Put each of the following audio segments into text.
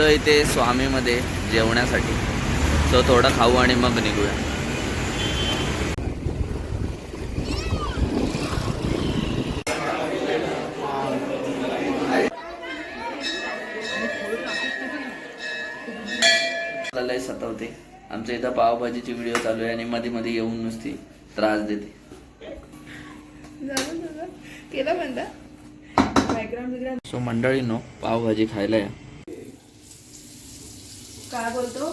तर इथे स्वामीमध्ये जेवण्यासाठी. सो थोडं खाऊ आणि मग निघूया. लय सतावते. आमच्या इथं पावभाजीची व्हिडिओ चालू आहे आणि मध्ये मध्ये येऊन नुसती त्रास देते. केलं बंद सो मंडळी नो पावभाजी खायला या. काय बोलतो?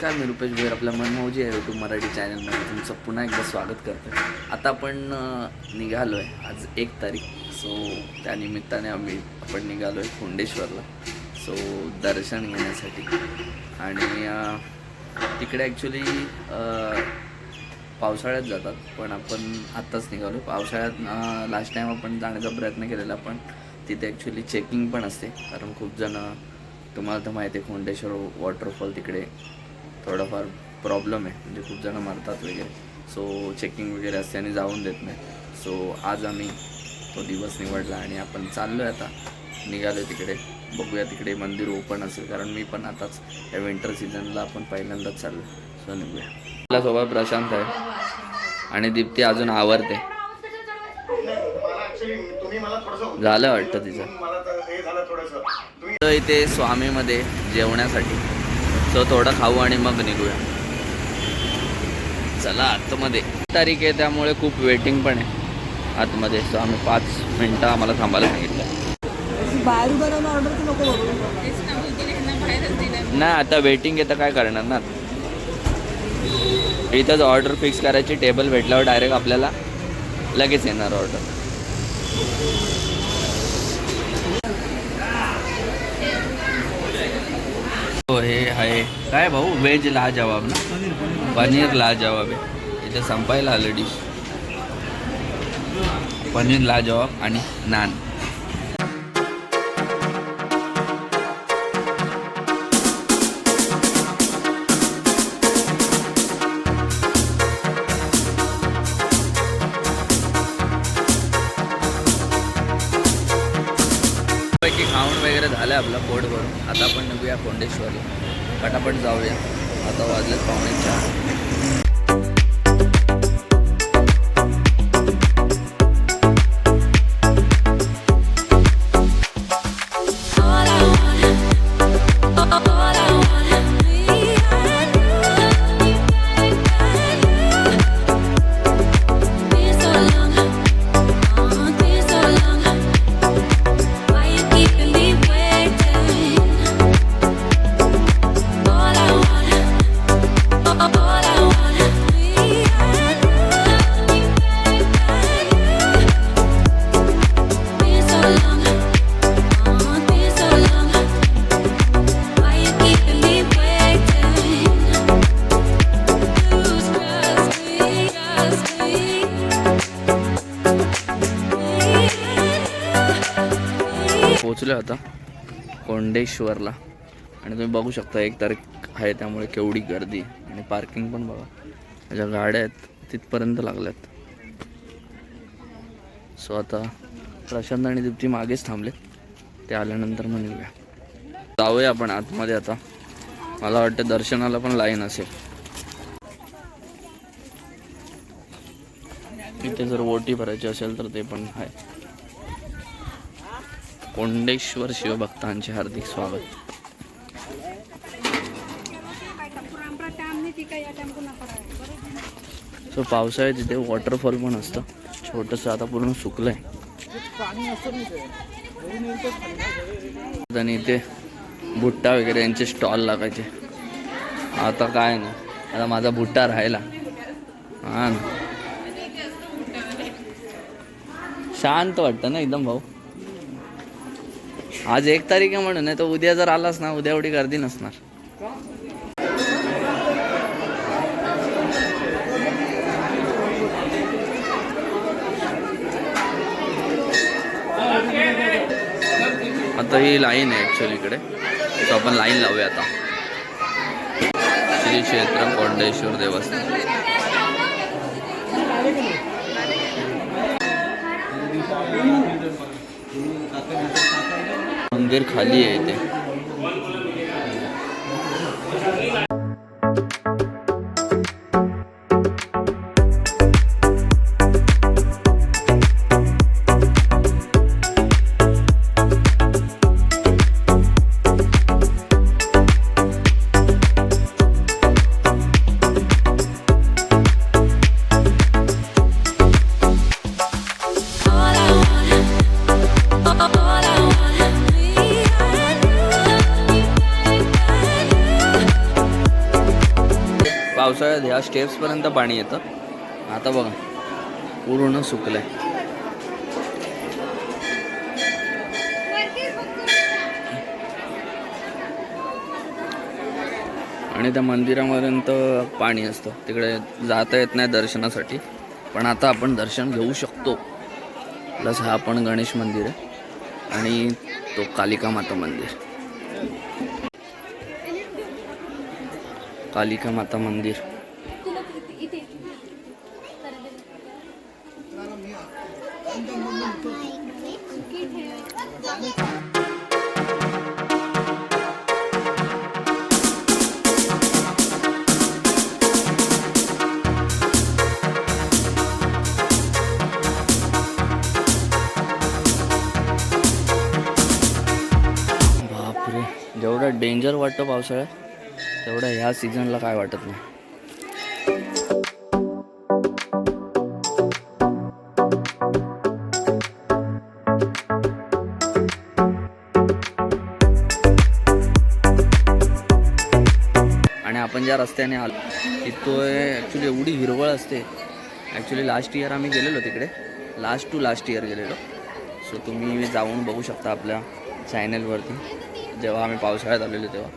काय मी रुपेश भोयर आपल्या मनमौजी आहे यूट्यूब मराठी चॅनलमध्ये तुमचं पुन्हा एकदा स्वागत करतो आता आपण निघालो आहे आज एक तारीख. सो त्यानिमित्ताने आम्ही आपण निघालो आहे कोंडेश्वरला. सो दर्शन घेण्यासाठी. आणि तिकडे ॲक्च्युली पावसाळ्यात जातात. पण आपण आत्ताच निघालो पावसाळ्यात लास्ट टाईम आपण जाण्याचा प्रयत्न केलेला पण तिथे ॲक्च्युली चेकिंग पण असते. कारण खूप जणं तुम्हाला तर माहिती आहे खोंडेश्वर वॉटरफॉल तिकडे थोडाफार प्रॉब्लेम आहे. म्हणजे खूप जणं मरतात वगैरे. सो चेकिंग वगैरे असते आणि जाऊन देत नाही. सो आज आम्ही तो दिवस निवडला आणि आपण चाललो आहे आता. निघालो तिकडे. बघूया तिकडे मंदिर ओपन असेल. कारण मी पण आताच या विंटर सीझनला आपण पहिल्यांदाच चाललो सो निघूया. आपल्यासोबत प्रशांत आहे. आणि दीप्ती अजून आवरते. झालं वाटतं तिचं. तर इथे स्वामीमध्ये जेवण्यासाठी. सो थोडं खाऊ आणि मग निघूया. चला आतमध्ये. तारीख आहे त्यामुळे खूप वेटिंग पण आहे. आतमध्ये सो आम्ही पाच मिनटं आम्हाला थांबायला सांगितलं. नाही आता वेटिंग आहे तर काय करणार ना? इथंच ऑर्डर फिक्स करायची टेबल भेटल्यावर डायरेक्ट आपल्याला लगेच येणार ऑर्डर हो हे आहे. काय भाऊ? व्हेज लाजवाब ना? पनीर लाजवाब आहे. इथे संपायला आलं डिश पनीर लाजवाब आणि नान. वगैरे झालं आपलं पोट भरून. आता आपण निघूया कोंडेश्वरला पटापट जाऊया. आता वाजलेत पाहुणे चार. पोचलो आता कोंडेश्वरला. आणि तुम्ही बघू शकता एक तारीख आहे त्यामुळे केवढी गर्दी. आणि पार्किंग पण बघा. ज्या गाड्या आहेत तिथपर्यंत लागल्यात. सो आता प्रशांत आणि दीप्ती मागेच थांबले ते आल्यानंतर मग निघूया. जाऊया आपण आतमध्ये आता. मला वाटतं दर्शनाला पण लाईन असेल. इथे जर ओटी भरायची असेल तर ते पण आहे. कोंडेश्वर शिवभक्तांचे हार्दिक स्वागत. सो पावसाळ्यात तिथे वॉटरफॉल पण असतं छोटंसं आता पूर्ण सुकलंय. आणि इथे भुट्टा वगैरे यांचे स्टॉल लागायचे. आता काय ना आता माझा भुट्टा राहिला. हा ना. शांत वाटतं ना एकदम भाऊ? आज एक तारीख आहे म्हणून नाही तर उद्या जर आलास ना उद्या एवढी गर्दी नसणार. आता ही लाईन आहे ॲक्च्युली इकडे. तर आपण लाईन लावूया आता. श्री क्षेत्र कोंडेश्वर देवस्थान. मंदिर खाली आहे इथे. पावसाळ्यात ह्या स्टेप्सपर्यंत पाणी येतं. आता बघा पूर्ण सुकलंय. आणि त्या मंदिरापर्यंत पाणी असतं. तिकडे जाता येत नाही दर्शनासाठी. पण आता आपण दर्शन घेऊ शकतो. प्लस हा पण गणेश मंदिर आहे. आणि तो कालिका माता मंदिर. कालिका माता मंदिर। डेंजर वाटतं पावसाळ्यात. तेवढं ह्या सीझनला काय वाटत नाही. आणि आपण ज्या रस्त्याने आलो तिथं ॲक्च्युली एवढी हिरवळ असते. ॲक्च्युली लास्ट इयर आम्ही गेलेलो तिकडे. लास्ट टू लास्ट इयर गेलेलो. सो तुम्ही जाऊन बघू शकता आपल्या चॅनलवरती जेव्हा आम्ही पावसाळ्यात आलेलो तेव्हा.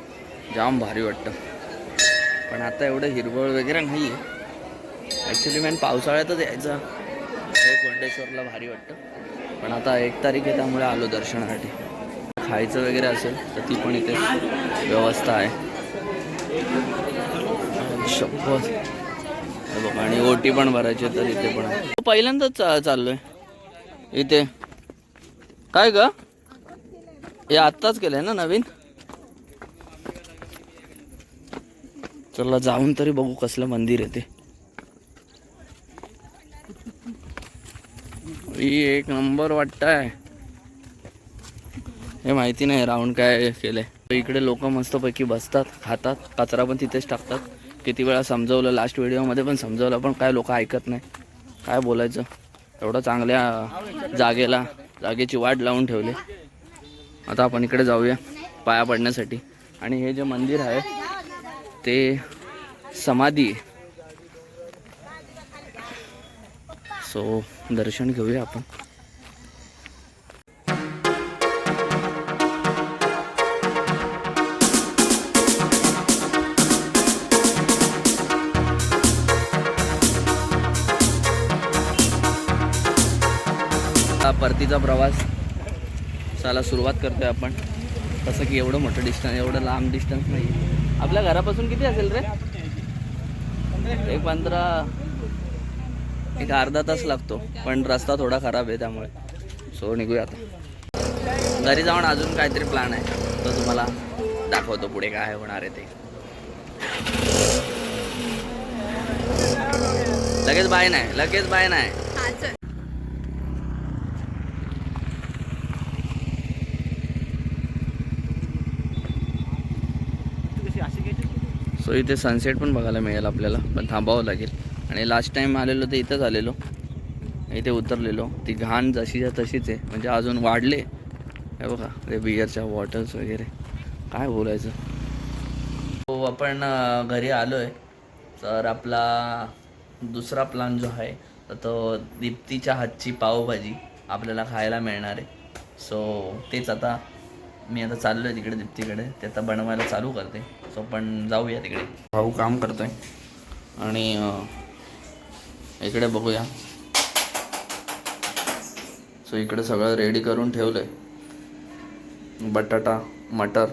जाम भारी वाटतं. पण आता एवढं हिरवळ वगैरे नाही आहे ॲक्च्युली मॅन पावसाळ्यातच यायचं. हे कोंडेश्वरला भारी वाटतं. पण आता एक तारीख आहे त्यामुळे आलो दर्शनासाठी. खायचं वगैरे असेल तर ती पण इथे व्यवस्था आहे. शपथ आणि ओटी पण भरायची तर इथे पण आहे. पहिल्यांदाच चा- चाललोय. इथे. काय ग? हे आत्ताच केलंय ना नवीन? चला जाऊन तरी बघू कसलं मंदिर आहे ते. ही एक नंबर वाटतंय. हे माहिती नाही राऊंड काय केलंय. इकडे लोक मस्तपैकी बसतात खातात कचरा पण तिथेच टाकतात. किती वेळा समजवलं लास्ट व्हिडिओमध्ये पण समजवलं पण काय लोक ऐकत नाही. काय बोलायचं? एवढं चांगल्या जागेला जागेची वाट लावून ठेवली. आता आपण इकडे जाऊया पाया पडण्यासाठी. आणि हे जे मंदिर आहे ते समाधी. सो दर्शन घेऊया आपण. हा परतीचा प्रवास साला सुरुवात करतोय आपण. तसं की एवढं मोठं डिस्टन्स एवढं लांब डिस्टन्स नाही. आपल्या घरापासून किती असेल रे? एक पंधरा. एक अर्धा तास लागतो पण रस्ता थोडा खराब आहे त्यामुळे. सो निघूया आता. घरी जाऊन अजून काहीतरी प्लॅन आहे. तो तुम्हाला दाखवतो पुढे काय होणार आहे ते. लगेच बाय नाही लगेच बाय नाही. सो इथे सनसेट पण बघायला मिळेल आपल्याला. पण थांबावं लागेल. आणि लास्ट टाइम आलेलो तर इथंच आलेलो. इथे उतरलेलो. ती घाण जशीच्या तशीच आहे. म्हणजे अजून वाढले. हे बघा ते बियरच्या बॉटल्स वगैरे. काय बोलायचं? हो आपण घरी आलो आहे तर आपला दुसरा प्लान जो आहे तर तो दीप्तीच्या हातची पावभाजी आपल्याला खायला मिळणार आहे. सो तेच आता मी आता चाललो आहे तिकडे दीप्तीकडे. ते आता बनवायला चालू करते. सो पण जाऊया तिकडे. भाऊ काम करतोय. आणि अं, इकडे बघूया. सो इकडे सगळं रेडी करून ठेवलं आहे बटाटा मटर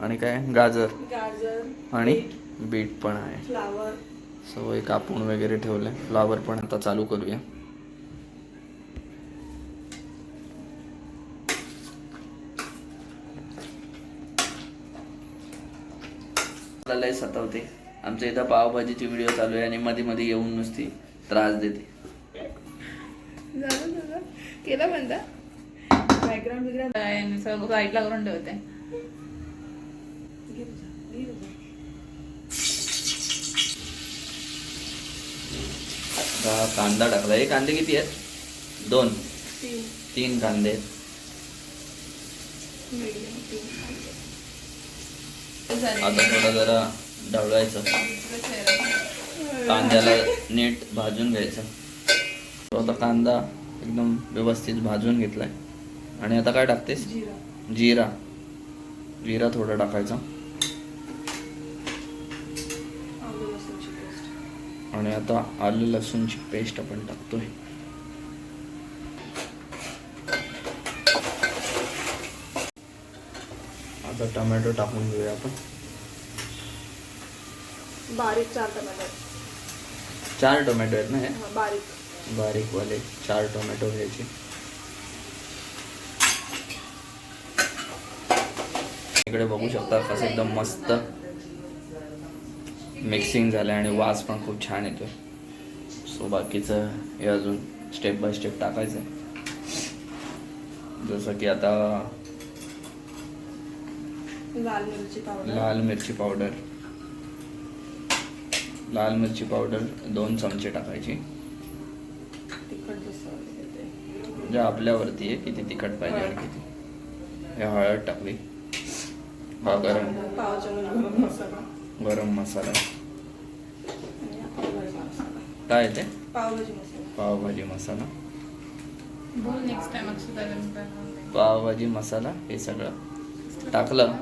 आणि काय? गाजर. गाजर आणि बीट पण आहे. फ्लावर. सो हे कापून वगैरे ठेवलं आहे फ्लावर पण आता चालू करूया. फक्त लय सतावते. आमच्या इथं पावभाजीची व्हिडिओ चालू आहे आणि मध्ये मध्ये येऊन नुसती त्रास देते. केलं बंद बॅकग्राऊंड बिग्राऊंड सगळं साईडला करून ठेवते. आता कांदा टाकला. हे कांदे किती आहेत? दोन. तीन. कांदे. आहेत आता थोडा जरा ढवळायचं. कांद्याला नीट भाजून घ्यायचं. तो आता कांदा एकदम व्यवस्थित भाजून घेतलाय. आणि आता काय टाकतेस? जिरा. जिरा थोडा टाकायचा. आणि आता आलू लसूणची पेस्ट आपण टाकतोय. आता टोमॅटो टाकून घेऊया आपण. बारीक चार टमाटर चार टोमॅटो आहेत ना हे? बारीक. बारीक वाले चार टोमॅटो घ्यायचे. इकडे बघू शकता कसं एकदम मस्त मिक्सिंग झालं आणि वास पण खूप छान येतोय. सो बाकीचं हे अजून स्टेप बाय स्टेप टाकायचं जसं की आता लाल मिरची पावडर लाल मिरची पावडर लाल मिरची पावडर दोन चमचे टाकायची. तिखट येते. म्हणजे आपल्यावरती आहे किती तिखट पाहिजे आणि किती हे हळद टाकली हा गरम. पाव गरम मसाला. गरम मसाला. आणि आपला भाजी मसाला. काय ते? पावभाजी मसाला. पावभाजी मसाला. बोल नेक्स्ट टाइम अक्षता पावभाजी मसाला हे सगळं. टाकलं.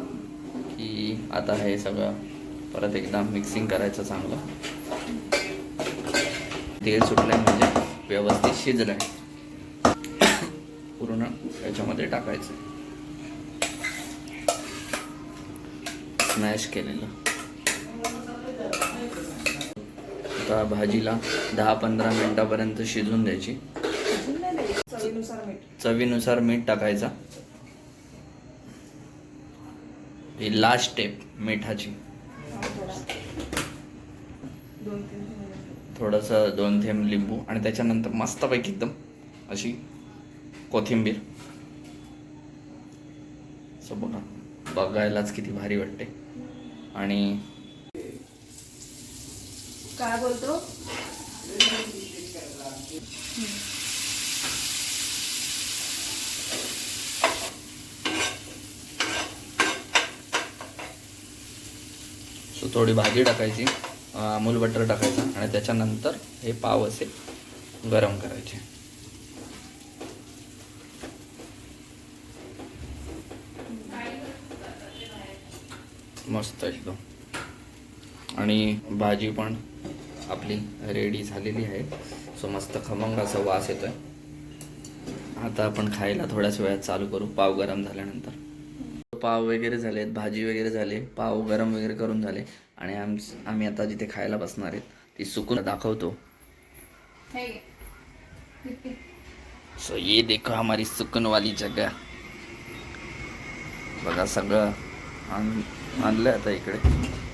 की आता हे सगळं परत एकदा मिक्सिंग करायचं चांगलं. तेल सुटलंय म्हणजे व्यवस्थित शिजलंय. पूर्ण याच्यामध्ये टाकायचं. स्मॅश केलेलं. आता भाजीला दहा पंधरा मिनिटापर्यंत शिजून द्यायची चवीनुसार मीठ. चवीनुसार मीठ टाकायचा. ही लास्ट स्टेप मिठाची. थोडंसं दोन थेंब लिंबू आणि त्याच्यानंतर मस्तपैकी एकदम अशी कोथिंबीर. सो बघा बघायलाच किती भारी वाटते. आणि काय बोलतो? सो थोडी भाजी टाकायची अमूल बटर टाकायचं आणि त्याच्यानंतर हे पाव असे गरम करायचे. मस्त एकदम. आणि भाजी पण आपली रेडी झालेली आहे. सो मस्त खमंग असा वास येतोय. आता आपण खायला थोड्याच वेळात चालू करू पाव गरम झाल्यानंतर. पाव वगैरे झालेत भाजी वगैरे झाले पाव गरम वगैरे करून झाले. आणि आम आम्ही आता जिथे खायला बसणार आहेत ती सुकून दाखवतो? सो ये देखो हमारी सुकून वाली जगह. बघा सगळं. आण आणलं आता इकडे.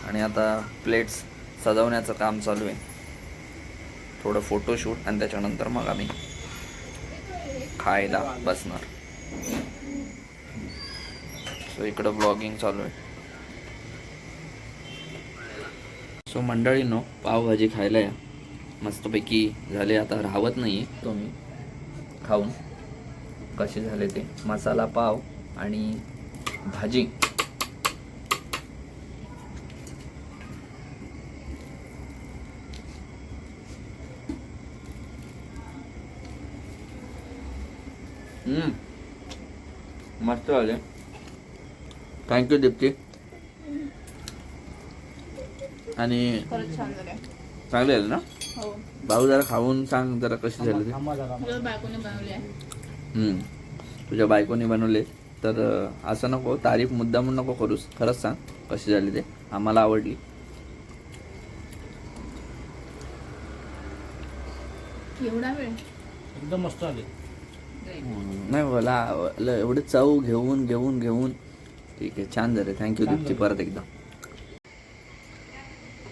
आणि आता प्लेट्स सजवण्याचं काम चालू आहे. थोडं फोटोशूट आणि त्याच्यानंतर मग आम्ही खायला बसणार. सो इकडं ब्लॉगिंग चालू आहे. सो मंडळींनो पावभाजी खायला या. मस्तपैकी झाले आता राहत नाही आहे खाऊन. कसे झाले ते? मसाला पाव आणि भाजी. हम्म. मस्त झाले. थँक्यू दीप्ती आणि चांगले झाले ना? हो. भाऊ जरा खाऊन सांग जरा कसे झाले ते तुझ्या बायकोने बनवली आहे. हम्म. तुझ्या बायकोने बनवले. तर असं नको तारीफ मुद्दामून नको करूस. खरंच सांग कशी झाली ते. आम्हाला आवडली. एवढा वेळ? एकदम मस्त आले. नाही मला आवडलं. एवढे चव घेऊन घेऊन घेऊन. ठीक आहे छान झाले. थँक्यू दीप्ती परत एकदा.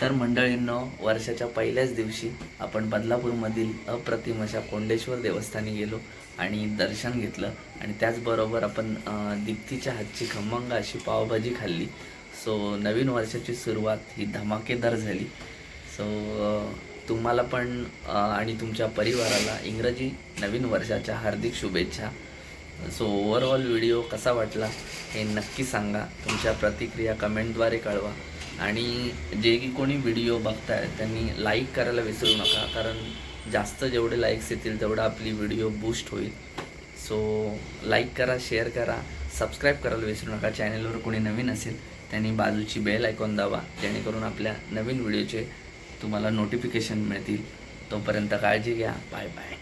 तर मंडळींनो वर्षाच्या पहिल्याच दिवशी आपण बदलापूरमधील अप्रतिम अशा कोंडेश्वर देवस्थानी गेलो आणि दर्शन घेतलं आणि त्याचबरोबर आपण दीप्तीच्या हातची खमंग अशी पावभाजी खाल्ली. सो नवीन वर्षाची सुरुवात ही धमाकेदार झाली. सो तुम्हाला पण आणि तुमच्या परिवाराला इंग्रजी नवीन वर्षाच्या हार्दिक शुभेच्छा. सो ओव्हरऑल व्हिडिओ कसा वाटला? हे नक्की सांगा. तुमच्या प्रतिक्रिया कमेंटद्वारे कळवा. आणि जे की कोणी व्हिडिओ बघताय त्यांनी लाईक करायला विसरू नका. कारण जास्त जेवढे लाईक्स येतील तेवढं आपली व्हिडिओ बूस्ट होईल. सो लाईक करा शेअर करा सबस्क्राईब करायला विसरू नका. चॅनलवर कोणी नवीन असेल त्यांनी बाजूची बेल ऐकून दावा जेणेकरून आपल्या नवीन व्हिडिओचे तुम्हाला नोटिफिकेशन मिळतील. तोपर्यंत काळजी घ्या. Bye bye.